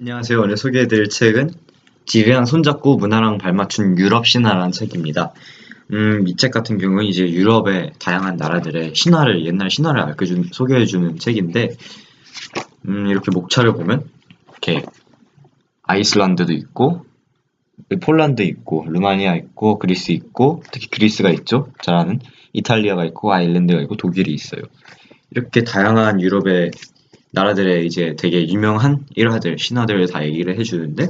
안녕하세요. 오늘 소개해드릴 책은 지리랑 손잡고 문화랑 발맞춘 유럽 신화라는 책입니다. 음, 이 책 같은 경우는 이제 유럽의 다양한 나라들의 신화를 옛날 신화를 알려준 소개해주는 책인데 음, 이렇게 목차를 보면 이렇게 아이슬란드도 있고 폴란드 있고 루마니아 있고 그리스 있고 특히 그리스가 있죠. 잘 아는 이탈리아가 있고 아일랜드가 있고 독일이 있어요. 이렇게 다양한 유럽의 나라들의 이제 되게 유명한 일화들, 신화들을 다 얘기를 해주는데,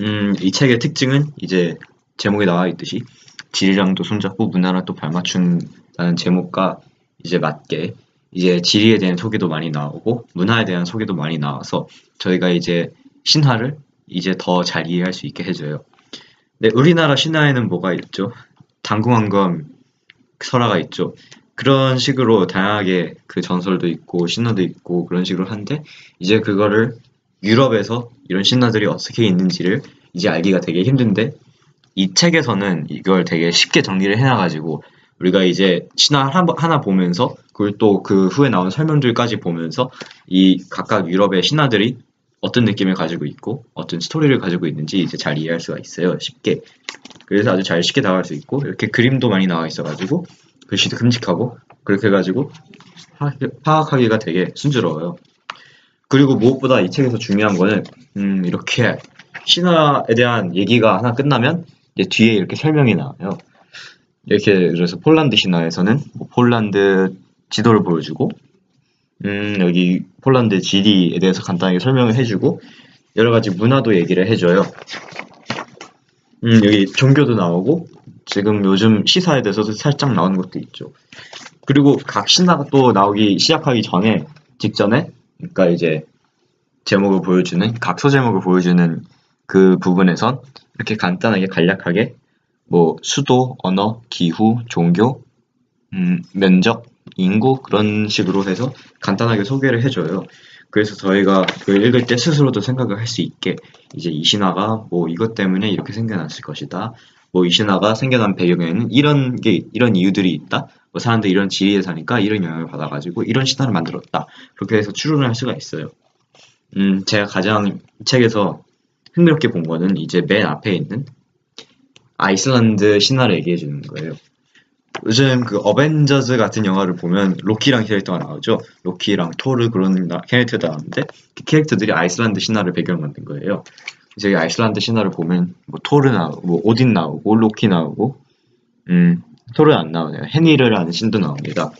음, 이 책의 특징은 이제 제목에 나와 있듯이 지리랑 도 손잡고 문화랑 또 발맞춘다는 제목과 이제 맞게 이제 지리에 대한 소개도 많이 나오고 문화에 대한 소개도 많이 나와서 저희가 이제 신화를 이제 더 잘 이해할 수 있게 해줘요. 네, 우리나라 신화에는 뭐가 있죠? 당궁한검 설화가 있죠. 그런 식으로 다양하게 그 전설도 있고 신화도 있고 그런 식으로 한데 이제 그거를 유럽에서 이런 신화들이 어떻게 있는지를 이제 알기가 되게 힘든데 이 책에서는 이걸 되게 쉽게 정리를 해놔가지고 우리가 이제 신화 하나 보면서 그걸 또 그 후에 나온 설명들까지 보면서 이 각각 유럽의 신화들이 어떤 느낌을 가지고 있고 어떤 스토리를 가지고 있는지 이제 잘 이해할 수가 있어요 쉽게. 그래서 아주 잘 쉽게 나갈 수 있고 이렇게 그림도 많이 나와 있어가지고 글씨도 큼직하고 그렇게 해가지고 파악하기가 되게 순조로워요. 그리고 무엇보다 이 책에서 중요한 거는 음, 이렇게 신화에 대한 얘기가 하나 끝나면 뒤에 이렇게 설명이 나와요. 이렇게 그래서 폴란드 신화에서는 뭐 폴란드 지도를 보여주고 음, 여기 폴란드 지리에 대해서 간단하게 설명을 해주고 여러 가지 문화도 얘기를 해줘요. 음, 여기 종교도 나오고 지금 요즘 시사에 대해서도 살짝 나오는 것도 있죠. 그리고 각 신화가 또 나오기 시작하기 전에 직전에 그러니까 이제 제목을 보여주는 각 소제목을 보여주는 그 부분에선 이렇게 간단하게 간략하게 뭐 수도, 언어, 기후, 종교, 음, 면적, 인구 그런 식으로 해서 간단하게 소개를 해줘요. 그래서 저희가 그 읽을 때 스스로도 생각을 할 수 있게 이제 이 신화가 뭐 이것 때문에 이렇게 생겨났을 것이다. 뭐 이 신화가 생겨난 배경에는 이런 게 이런 이유들이 있다. 뭐 사람들이 이런 지리에 사니까 이런 영향을 받아가지고 이런 신화를 만들었다. 그렇게 해서 추론을 할 수가 있어요. 음, 제가 가장 이 책에서 흥미롭게 본 거는 이제 맨 앞에 있는 아이슬란드 신화를 얘기해 주는 거예요. 요즘 그 어벤져스 같은 영화를 보면 로키랑 캐릭터가 나오죠. 로키랑 토르 그런 캐릭터가 나오는데 그 캐릭터들이 아이슬란드 신화를 배경으로 만든 거예요. 이제 아이슬란드 신화를 보면 뭐 토르 나오고 뭐 오딘 나오고 로키 나오고 음 토르는 안 나오네요. 헤니르라는 신도 나옵니다.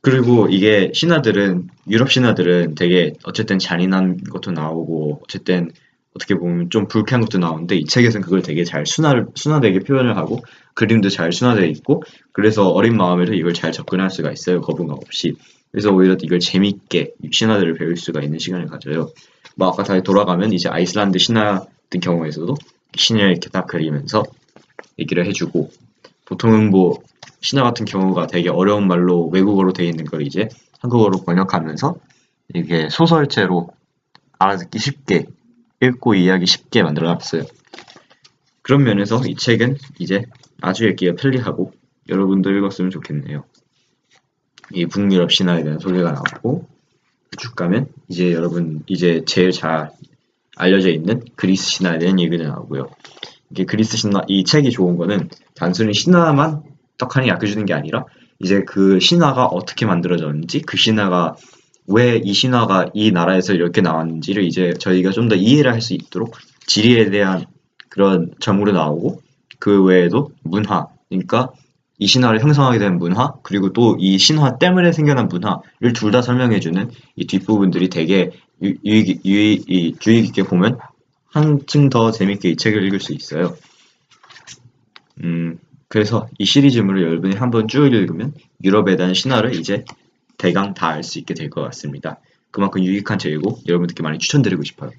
그리고 이게 신화들은 유럽 신화들은 되게 어쨌든 잔인한 것도 나오고 어쨌든 어떻게 보면 좀 불쾌한 것도 나오는데 이 책에서는 그걸 되게 잘 순화 순화되게 표현을 하고 그림도 잘 순화되어 있고 그래서 어린 마음에도 이걸 잘 접근할 수가 있어요 거부감 없이 그래서 오히려 이걸 재밌게 신화들을 배울 수가 있는 시간을 가져요 뭐 아까 다시 돌아가면 이제 아이슬란드 신화 같은 경우에서도 신을 이렇게 딱 그리면서 얘기를 해주고 보통은 뭐 신화 같은 경우가 되게 어려운 말로 외국어로 되어 있는 걸 이제 한국어로 번역하면서 이게 소설체로 알아듣기 쉽게 읽고 이해하기 쉽게 만들어 놨어요. 그런 면에서 이 책은 이제 아주 읽기가 편리하고 여러분도 읽었으면 좋겠네요. 이 북유럽 신화에 대한 소개가 나왔고 쭉 가면 이제 여러분 이제 제일 잘 알려져 있는 그리스 신화에 대한 얘기도 나오고요. 이게 그리스 신화 이 책이 좋은 거는 단순히 신화만 떡하니 약해주는 게 아니라 이제 그 신화가 어떻게 만들어졌는지 그 신화가 왜 이 신화가 이 나라에서 이렇게 나왔는지를 이제 저희가 좀 더 이해를 할 수 있도록 지리에 대한 그런 정보도 나오고 그 외에도 문화 그러니까 이 신화를 형성하게 된 문화 그리고 또 이 신화 때문에 생겨난 문화를 둘 다 설명해주는 이 뒷부분들이 되게 유익, 유익, 유익 있게 보면 한층 더 재밌게 이 책을 읽을 수 있어요. 음, 그래서 이 시리즈물을 여러분이 한번 쭉 읽으면 유럽에 대한 신화를 이제 대강 다 알 수 있게 될 것 같습니다. 그만큼 유익한 책이고 여러분들께 많이 추천드리고 싶어요.